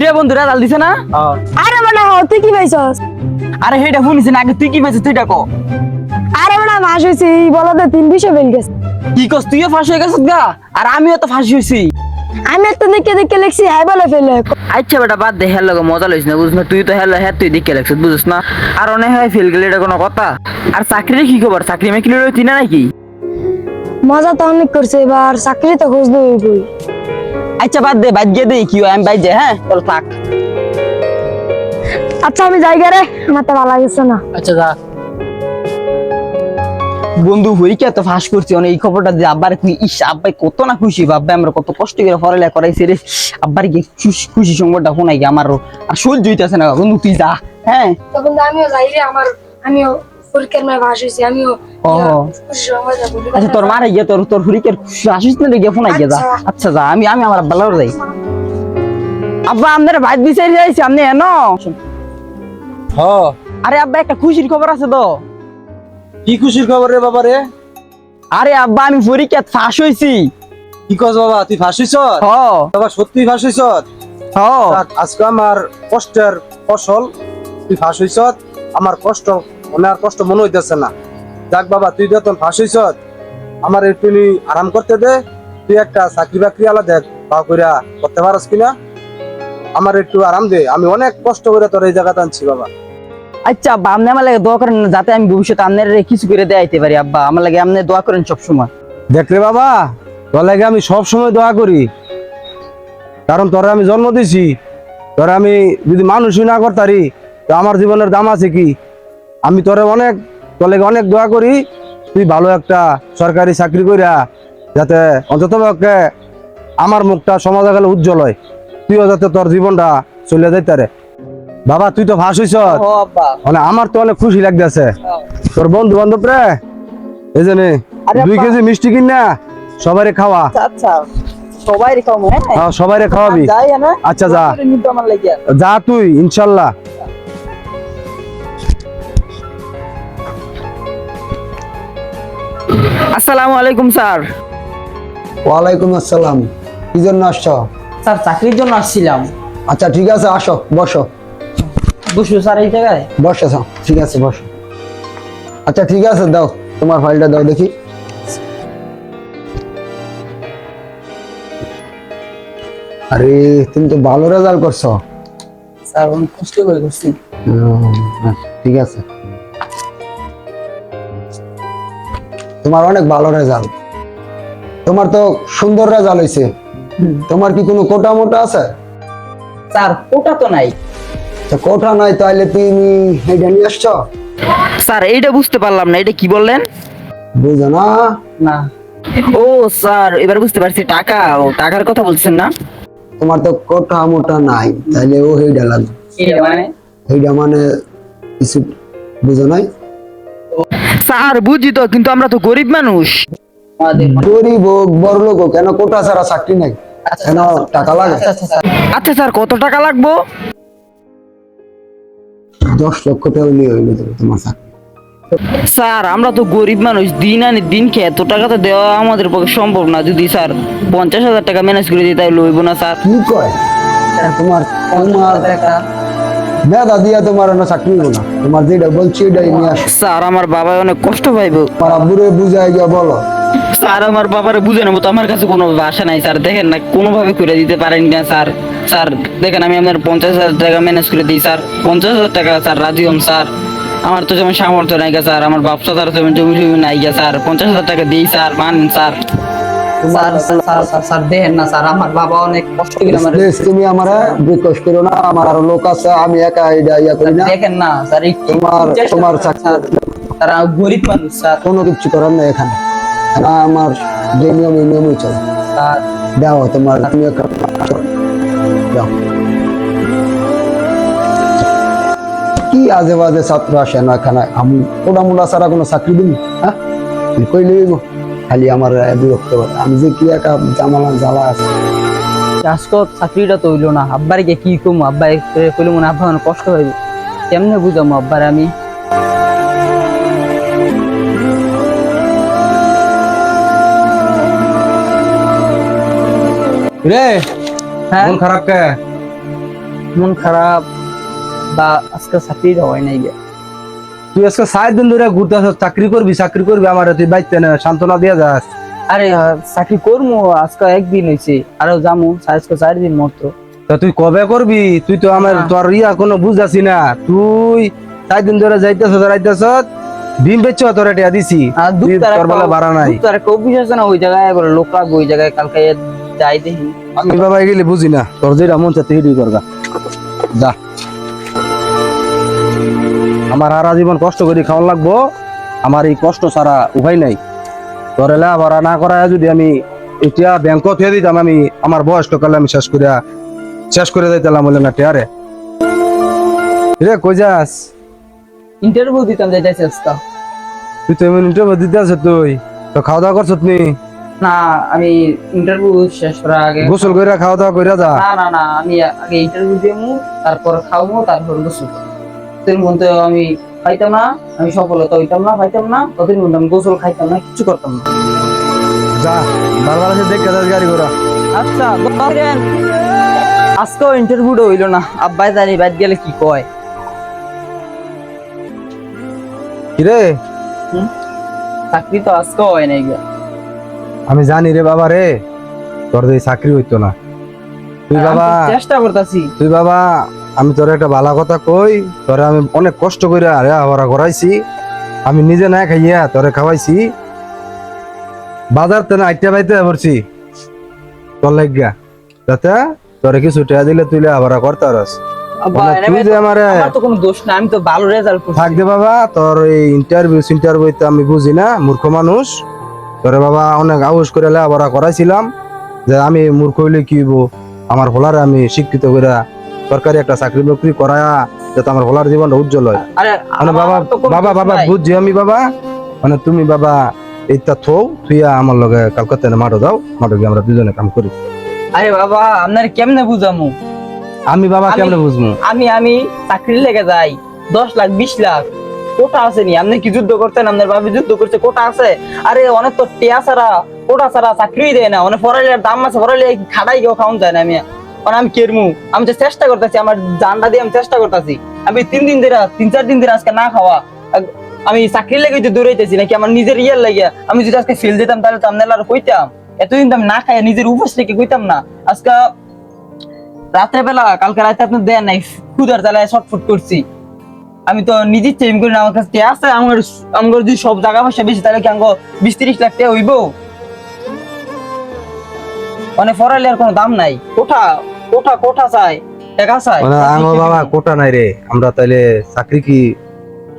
কিরে বন্ধু রেজাল দিছে না? আরে হ তুই কি পাইছস? আরে হেটা শুনিস না আগে তুই কি পাইছিস তুই ডাকো আরে বেটা মাস হয়েছে এই বলতে তিন বিষয় বেল গেছে। কি কস তুইও ফাঁসি হয়ে গেছিস গা? আর আমিও তো ফাঁসি হয়েছি আমি একটা দেখে দেখে লিখছি হ্যাঁ বলে ফেলে। আচ্ছা বেটা বাদ দে হের লগে মজা লইস না বুঝছ না? তুই তো হেল হ্যাঁ তুই দেখে লাগছিস বুঝছ না? আর অনেক হয় ফেল গেলে এটা কোনো কথা। আর চাকরির কি খবর? চাকরি মেয়ে কিনে রয়েছি না নাকি? মজা তো অনেক করছে এবার চাকরি তো খুঁজ দেবে বই আচ্ছা বাদ দে বাদ গিয়ে দে কি হয় আমি যাই হ্যাঁ? চল থাক। আচ্ছা আমি যাই রে আমার তো ভালো লাগছে না। আচ্ছা যা। বন্ধু হইকে তো ফাঁস করছি? অনেক এই খবরটা দিয়ে আব্বার কি ইস আব্বাই কত না খুশি বাব্বা আমরা কত কষ্ট করে পড়ালেখা করাইছি রে। আব্বার কি খুশি খুশি সংবাদটা শোনাই কি আমারও। আর সহ্য হইতেছে না বন্ধু তুই যা হ্যাঁ? আমিও যাই রে আমার আমিও পরীক্ষার মেয়ে ভাস হয়েছি আমিও ও। খুশি সময় যাব আচ্ছা তোর মারে গিয়ে তোর তোর হরিকের আসিস না গিয়ে গিয়ে যা। আচ্ছা। আচ্ছা যা আমি আমি আমার যাই আব্বা আপনার ভাই বিচারি যাইছি আপনি এন। হ। আরে আব্বা একটা খুশির খবর আছে তো। কি খুশির খবর রে বাবা রে? আরে আব্বা আমি পরীক্ষা ফাঁস হয়েছি কি কস বাবা তুই ফাঁসিছ হ। বাবা সত্যি ফাঁসিছ হ। আজকে আমার কষ্টের ফসল তুই ফাঁসিছ আমার কষ্ট মনে আর কষ্ট মনে হইতেছে না। যাক বাবা তুই যখন ফাঁসিছ আমার একটু নি আরাম করতে দে। তুই একটা চাকরি বাকরি আলা দেখ বা কইরা করতে পারস কিনা? আমার একটু আরাম দে আমি অনেক কষ্ট করে তোর এই জায়গাতে আনছি বাবা। আচ্ছা আব্বা আপনি আমার লাগে দোয়া করেন যাতে আমি ভবিষ্যতে আপনার কিছু করে দেয়াইতে পারি আব্বা। আমার লাগে আপনি দোয়া করেন সব সময় দেখলে বাবা তোর লাগে আমি সব সময় দোয়া করি। কারণ তোরে আমি জন্ম দিছি তোরে আমি যদি মানুষই না করতারি তো আমার জীবনের দাম আছে কি? আমি তোরে অনেক তোর অনেক দোয়া করি তুই ভালো একটা সরকারি চাকরি করিয়া যাতে অন্তত পক্ষে আমার মুখটা সমাজে গেলে উজ্জ্বল হয় তুইও যাতে তোর জীবনটা চলে যাইতে রে বাবা তুই তো ভাস হইছ। আব্বা। মানে আমার তো অনেক খুশি লাগতেছে। তোর বন্ধু বান্ধব রে এই জন্য দুই কেজি মিষ্টি কিন কিনা সবারে খাওয়া। আচ্ছা সবাই রেখাও হ্যাঁ? হ্যাঁ, খাওয়াবি। আচ্ছা, যা। যা তুই ইনশাল্লাহ। আসসালামু আলাইকুম স্যার। ওয়ালাইকুম আসসালাম। কি জন্য আসছো? স্যার চাকরির জন্য আসছিলাম। আচ্ছা ঠিক আছে আসো বসো। বুঝছ স্যার এই জায়গায়। বসো যাও। ঠিক আছে বসো। আচ্ছা ঠিক আছে দাও তোমার ফাইলটা দাও দেখি। আরে তুমি তো ভালো রেজাল্ট করছ। স্যার অনেক কষ্ট করে করছি। হ্যাঁ, ঠিক আছে। তোমার অনেক ভালো রেজাল্ট তোমার তো সুন্দর রেজাল্ট হয়েছে তোমার কি কোনো কোটা মোটা আছে? স্যার ওটা তো নাই। তো কোটা নাই তাহলে তুমি এটা নিয়ে আসছো? স্যার এইটা বুঝতে পারলাম না এটা কি বললেন? বুঝো না। না। ও স্যার এবার বুঝতে পারছি টাকা ও টাকার কথা বলছেন না? তোমার তো কোটা মোটা নাই তাহলে ও হেইডা লাগবে। মানে? হেইডা মানে কিছু বুঝো নাই? স্যার বুঝি তো কিন্তু আমরা তো গরিব মানুষ। গরিব হোক বড় লোক হোক কেন কোটা ছাড়া চাকরি নাই? কেন টাকা লাগে? আচ্ছা স্যার কত টাকা লাগবো? দশ লক্ষ টাকা নিয়ে হইল তোমার চাকরি। স্যার আমরা তো গরিব মানুষ দিন আনি দিন খেয়ে এত টাকা তো দেওয়া আমাদের পক্ষে সম্ভব না। যদি স্যার পঞ্চাশ হাজার টাকা ম্যানেজ করে দিই তাই লইব না স্যার। কি কয়? তোমার তোমার মেধা দিয়া তোমার না চাকরি না। তোমার যেটা বলছি এটাই নিয়ে আসো। স্যার আমার বাবা অনেক কষ্ট পাইব। তোমার আব্বুরে বুঝাই গিয়া বলো। স্যার আমার বাবারে বুঝে নেব তো আমার কাছে কোনো ভাষা নাই স্যার। দেখেন না কোনোভাবে করে দিতে পারেন না স্যার। স্যার দেখেন আমি আপনার পঞ্চাশ হাজার টাকা ম্যানেজ করে দিই স্যার। পঞ্চাশ হাজার টাকা স্যার রাজি হন স্যার। আমার তো যেমন সামর্থ্য নাই গা স্যার। আমার ব্যবসা তার তেমন জমি জমি নাই গা স্যার। পঞ্চাশ হাজার টাকা দিই স্যার মানেন sir. Sir sir sir sir না স্যার আমার বাবা অনেক কষ্ট করে আমার তুমি আমার রিকোয়েস্ট করো না আমার আরও লোক আছে আমি একা এটা ইয়া করি না। দেখেন না স্যার তোমার তোমার করেন, চাকরি স্যার তারা গরিব মানুষ স্যার। কোনো কিছু করার নেই এখানে। আমার যে নিয়ম এই নিয়মই চলে। স্যার। দাও তোমার তুমি একটা দাও। কি আজে বাজে ছাত্র আসে না এখানে? আমি ওটা মোটা ছাড়া কোনো চাকরি দিন হ্যাঁ। খালি আমার বিরক্ত করে। আমি যে কি একটা জামালা জ্বালা আছে। আজকে চাকরিটা তো হইল না। আব্বারে গিয়ে কি কমু? আব্বা কইলে মনে আব্বা অনেক কষ্ট হইব। কেমনে বুঝামো আব্বারে আমি? রে হ্যাঁ? মন খারাপ কে? মন খারাপ বা আজকে চাকরি হয় নাই গে। তুই আজকে সাত দিন ধরে ঘুরতে আসছ চাকরি করবি চাকরি করবি আমার তুই বাইতে না সান্ত্বনা দিয়ে যাস। আরে চাকরি করব আজকে একদিন হয়েছে আরও যামু আজকে চার দিন মাত্র তা। তুই কবে করবি? তুই তো আমার। তোর ইয়া কোনো বুঝাছি না। তুই চার দিন ধরে যাইতেছ যাইতেছ ডিম বেচছ তোর এটা দিছি। তোর বেলা ভাড়া নাই। তার না ওই জায়গায় লোক লাগবে ওই জায়গায় কালকে যাই দেখি। আমি বাবা গেলে বুঝি না তোর যেটা মন চাচ্ছে হিডি করগা যা। আমার সারা জীবন কষ্ট করে খাওয়ান লাগবো। আমার এই কষ্ট ছাড়া উপায় নাই। এলা ভাড়া না করায় যদি আমি এটা ব্যাংকত হয়ে দিতাম আমি আমার বয়স্ক কালে আমি শেষ করিয়া শেষ করে যাইতাম বলে না টেয়ারে রে কই যাস? ইন্টারভিউ দিতাম যাইতেছি আজকে। তুই তো এমন ইন্টারভিউ দিতে আছে তুই। তো খাওয়া দাওয়া করছত নি? না আমি ইন্টারভিউ শেষ করার আগে গোসল কইরা খাওয়া দাওয়া কইরা যা। না না না আমি আগে ইন্টারভিউ দিমু তারপর খাওয়াবো তারপর গোসল তোর মধ্যে আমি খাইতাম না আমি সফলতা হইতাম না খাইতাম না ততদিন মধ্যে আমি গোসল খাইতাম না কিছু করতাম না। যা বারবার আছে দেখে গাড়ি ঘোড়া। আচ্ছা বলেন আজকেও ইন্টারভিউটা হইল না। আব্বাই জানি বাইর গেলে কি কয়। কিরে? চাকরি তো আজকেও হয় নাই গিয়া আমি জানি রে বাবা রে তোর তো চাকরি হইতো না। তুই বাবা চেষ্টা করতেছি। তুই বাবা আমি তোর একটা ভালো কথা কই তোরে আমি অনেক কষ্ট করে আরে আবার করাইছি। আমি নিজে না খাইয়া তোরে খাওয়াইছি। বাজার তেনা আইটা বাইতে পড়ছি তোর লাগিয়া যাতে তোরে কিছু টাকা দিলে তুই আবার করতে পারস মানে তুই যে আমারে আমার তো কোনো দোষ না আমি তো ভালো রেজাল্ট করছি। থাক দে বাবা তোর এই ইন্টারভিউ ইন্টারভিউ তো আমি বুঝি না মূর্খ মানুষ। তোরে বাবা অনেক আউস করে লেখাপড়া করাইছিলাম। যে আমি মূর্খ হইলে কি হইব? আমার হোলারে আমি শিক্ষিত করে সরকারি একটা চাকরি বাকরি করায়া যাতে আমার হোলার জীবনটা উজ্জ্বল হয়। মানে বাবা বাবা বাবা বুঝছি আমি বাবা। মানে তুমি বাবা এইটা থো তুই আমার লগে কালকাতা মাঠো দাও মাঠো গিয়ে আমরা দুজনে কাম করি। আরে বাবা আপনার কেমনে বুঝামু? আমি বাবা কেমনে বুঝব আমি আমি চাকরি লেগে যাই দশ লাখ বিশ লাখ। কোটা আছে নি? আপনি কি যুদ্ধ করতেন আপনার বাবা যুদ্ধ করছে কোটা আছে? আরে অনেক তো টিয়া ছাড়া কোটা ছাড়া চাকরি দেয় না। অনেক ফরাইলের দাম আছে ফরাইলে খাড়াই কেউ খাওয়ান যায় না আমি। কারণ আমি কেরমু? আমি তো চেষ্টা করতেছি, আমার জানটা দিয়ে আমি চেষ্টা করতেছি। আমি তিন দিন ধরে, তিন চার দিন ধরে আজকে না খাওয়া। আমি চাকরি লেগে যে দৌড়াইতেছি, নাকি আমার নিজের ইয়ার আমি যদি আজকে ফেল দিতাম তাহলে তো আর কইতাম। এতদিন তো আমি না খাই নিজের রেখে কইতাম না। আজকে রাত্রে বেলা কালকে রাতে আপনি নাই ক্ষুদার জ্বালায় শর্টফুট করছি। আমি তো নিজের চেম করি না, আমার কাছে আছে? আমার আমার যদি সব জায়গা পয়সা বেশি, তাহলে কি আঙ্গ বিশ তিরিশ লাখ টাকা হইব? মানে ফরাইলে আর কোনো দাম নাই। কোঠা কোঠা কোঠা চাই টাকা চাই। মানে আঙ্গ বাবা কোটা নাই রে আমরা তাইলে চাকরি কি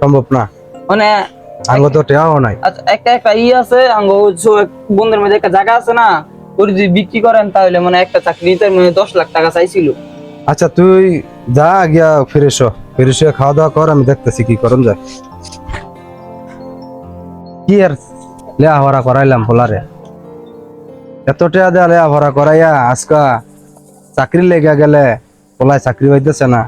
সম্ভব না? মানে আঙ্গ তো টেয়াও নাই। আচ্ছা, একটা একটা ই আছে আঙ্গ বন্ধুর মধ্যে একটা জায়গা আছে না ওর যদি বিক্রি করেন তাহলে মানে একটা চাকরিতে মানে দশ লাখ টাকা চাইছিল। আচ্ছা তুই যা গিয়া ফিরে এসো ফিরে এসে খাওয়া দাওয়া কর আমি দেখতেছি কি করন যায় কি আর লেয়া ভরা করাইলাম পোলারে। এত টাকা দেয়া লেয়া ভরা করাইয়া আজকা চাকরি লেগে গেলে পোলায় চাকরি হইতেছে না।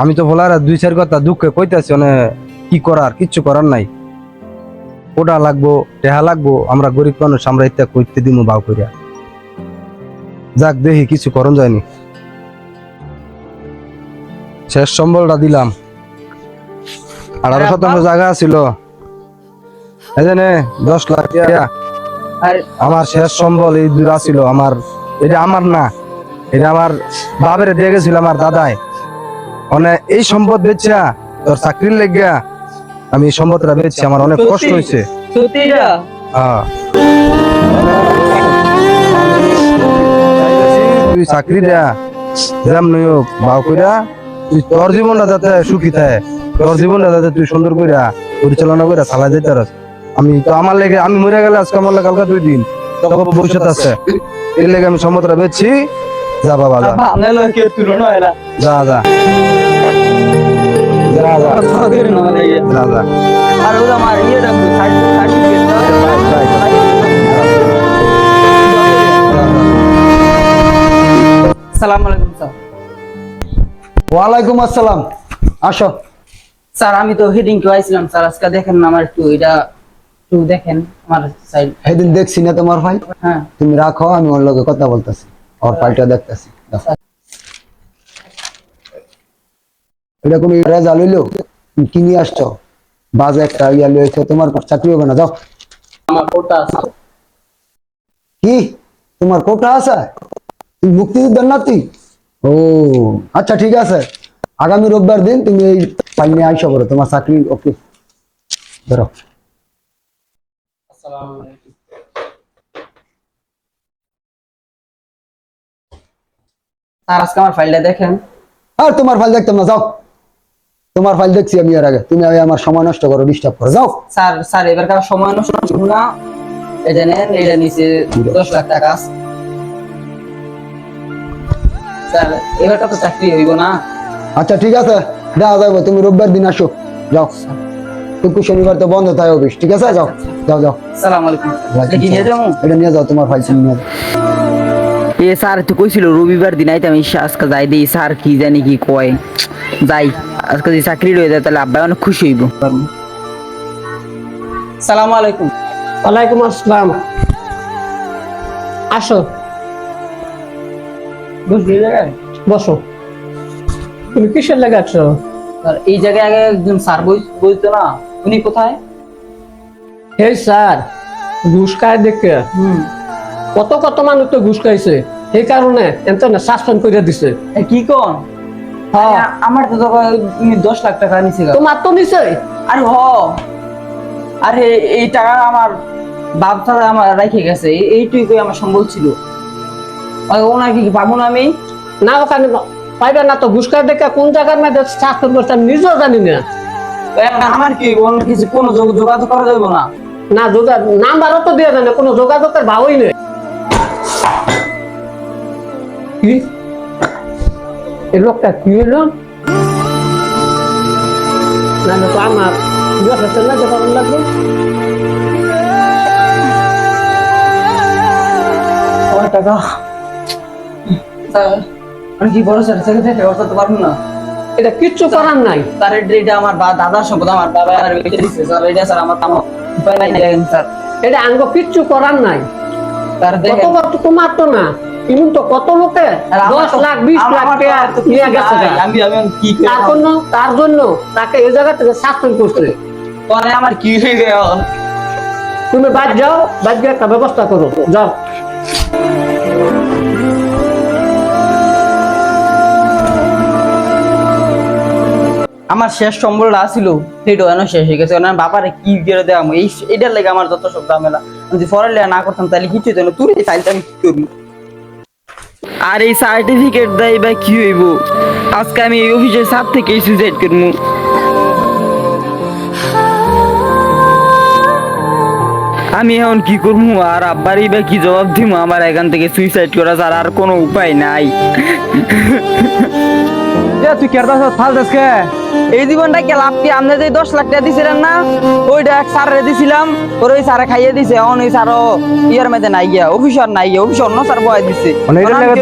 আমি তো পোলারে দুই চার কথা দুঃখে কইতেছি মানে কি করার কিচ্ছু করার নাই। ওটা লাগবো টেহা লাগবো আমরা গরিব মানুষ আমরা ইত্যা করতে দিমু বাউ করিয়া যাক দেখি কিছু করণ যায়নি। শেষ সম্বলটা দিলাম। আঠারো শতাংশ জায়গা ছিল যে দশ লাখ টাকা আমার শেষ সম্বল এই দূরা ছিল আমার এটা আমার না এটা আমার বাবের দিয়ে গেছিল আমার দাদাই। মানে এই সম্পদ বেচা তোর চাকরির লেগা আমি এই সম্পদটা বেচছি আমার অনেক কষ্ট হয়েছে। হ্যাঁ। তুই চাকরি দেয়া যেমন হোক বাউ কইরা তুই তোর জীবনটা যাতে সুখী থাকে তোর জীবনটা যাতে তুই সুন্দর কইরা পরিচালনা কইরা চালাই যেতে পারস। আমি তো আমার লেগে আমি মরে গেলে আজকে আমার লেগে কালকে দুই দিন। তখন ভবিষ্যৎ আছে। এর লেগে আমি সম্মতটা বেচছি। যা বাবা যা। যা যা। আর আমার ইয়ে রাখব। সালাম আলাইকুম স্যার। ওয়ালাইকুম আসসালাম। আসো। স্যার আমি তো হেডিং কেউ আইছিলাম স্যার। আজকে দেখেন না আমার একটু এটা একটু দেখেন আমার সাইড সেদিন দেখছি না তোমার ভাই হ্যাঁ। তুমি রাখো আমি ওর লগে কথা বলতেছি। ওর ফাইলটা দেখতেছি। এটা কোনো রেজাল্ট হইল? তুমি কি নিয়ে আসছো? বাজে একটা ইয়া লয়েছে তোমার চাকরি হবে না যাও। আমার কোটা আছে। কি? তোমার কোটা আছে? তুমি মুক্তিযোদ্ধার নাতি? ও আচ্ছা ঠিক আছে। আগামী রোববার দিন তুমি এই ফাইল নিয়ে আইসা করো তোমার চাকরি ওকে। ধরো। স্যার আজকে আমার ফাইলটা দেখেন। আর তোমার ফাইল দেখতাম না যাও। তোমার ফাইল দেখছি আমি এর আগে। তুমি আমার সময় নষ্ট করো ডিস্টার্ব করো যাও। স্যার স্যার এবার কার সময় নষ্ট করব না। এটা নেন এটা নিচে দশ লাখ টাকা আছে। স্যার এবার তো চাকরি হইব না। আচ্ছা ঠিক আছে। দেখা যাব তুমি রোববার দিন আসো। যাও। শুক্র শনিবার তো বন্ধ থাকে অফিস। ঠিক আছে? যাও যাও যাও। সালাম আলাইকুম এটা নিয়ে যাও তোমার ফাইল নিয়ে যাও। এ স্যার তো কইছিল রবিবার দিন আইতে আমি আজকে যাই দিই স্যার কি জানি কি কয়। যাই আজকে যদি চাকরি রয়ে যায় তাহলে আব্বা অনেক খুশি হইব। সালাম আলাইকুম ওয়ালাইকুম আসসালাম। আসো। বসো। তুমি কিসের লেগে আছো এই জায়গায় আগে একজন স্যার বলতো না? উনি কোথায়? এই স্যার ঘুষ খায় দেখে। কত কত মানুষ তো ঘুষ খাইছে। সেই কারণে এনতে সাসপেন্ড করে দিছে। কি কোন? হ্যাঁ। আমার তো তুমি দশ লাখ টাকা নিছে তোমার তো নিছে? আরে হ। আরে এই টাকা আমার বাপ দাদা আমার রেখে গেছে। এই- এইটুকুই আমার সম্বল ছিল। ওনাকে কি পাবো না আমি? না ওখানে পাইবে না তো ঘুষ খায় দেখে কোন জায়গার মধ্যে সাসপেন্ড করছে আমি নিজেও জানি না। আমার কি কোনো কিছু কোনো যোগাযোগ করা যাবে না? না যোগা নাম্বারও তো দিয়ে জানে কোনো যোগাযোগের ভাবই নেই। কি? এই লোকটা কি হলো? না না তো আমার না যে ভালো লাগবে কয় টাকা? আমি কি বড় স্যার সেক্রেটারি করতে পারব না? এটা কিচ্ছু করার নাই। স্যার এটা আমার দাদার সম্পদ আমার বাবা আর দিচ্ছে স্যার এটা স্যার আমার আমার উপায় নাই স্যার। এটা আঙ্গ কিচ্ছু করার নাই। স্যার কত তো তোমার তো না। কিন্তু তো কত লোকে? দশ লাখ বিশ লাখ নিয়ে গেছে তার জন্য তার জন্য তাকে এই জায়গা থেকে শাসন করছে। পরে আমার কি হয়ে গেল তুমি বাদ যাও বাদ গিয়ে একটা ব্যবস্থা করো। যাও। আমার শেষ সম্বলটা ছিল সেটা যেন শেষ হয়ে গেছে। কারণ বাবারে কি করে দেওয়া এই এটার লাগে আমার যত সব ঝামেলা। যদি পড়ালে না করতাম, তাহলে কিছু হতো না। তুই এই আমি কি করব আর এই সার্টিফিকেট দেয় বা কি হইব? আজকে আমি এই অফিসের সাথ থেকে সুইসাইড করব আমি এখন কি করব আর আব্বারই বা কি জবাব দিব আমার এখান থেকে সুইসাইড করা ছাড়া আর কোনো উপায় নাই। এ তুই কেরবা ফাল দেশকে। এই জীবনটা কে লাভ কি? আপনি যে দশ লাখ টাকা দিছিলেন না ওইটা এক স্যারে দিছিলাম ওর ওই স্যারে খাইয়ে দিছে এখন ওই স্যারও ইয়ার মধ্যে নাই গিয়া অফিসার নাই গিয়া অফিসার অন্য স্যার বয় দিছে।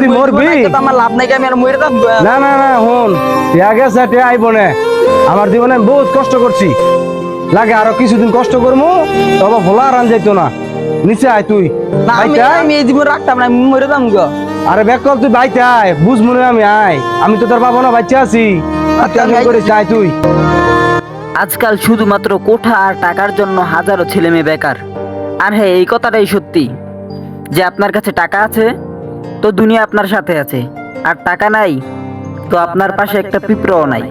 তুই মরবি? আমার লাভ নাই কি, আমি আর মরে যাব। না না না হন টিয়া গেছে টিয়া আইব না আমার জীবনে আমি বহুত কষ্ট করছি। লাগে আরও কিছুদিন কষ্ট করব তবে ভোলা রান যাইতো না। নিচে আয় তুই। না। আমি এই জীবন রাখতাম না মরে যাম গো। আরে কর তুই, বাইতে আয়। বুঝ মনে আমি, আয়। আমি তো তোর বাবা না বাচ্চা আছি। করিস, আয় তুই। আজকাল শুধুমাত্র কোঠা আর টাকার জন্য হাজারো ছেলে মেয়ে বেকার। আর হ্যাঁ এই কথাটাই সত্যি। যে আপনার কাছে টাকা আছে, তো দুনিয়া আপনার সাথে আছে। আর টাকা নাই, তো আপনার পাশে একটা পিঁপড়াও নাই।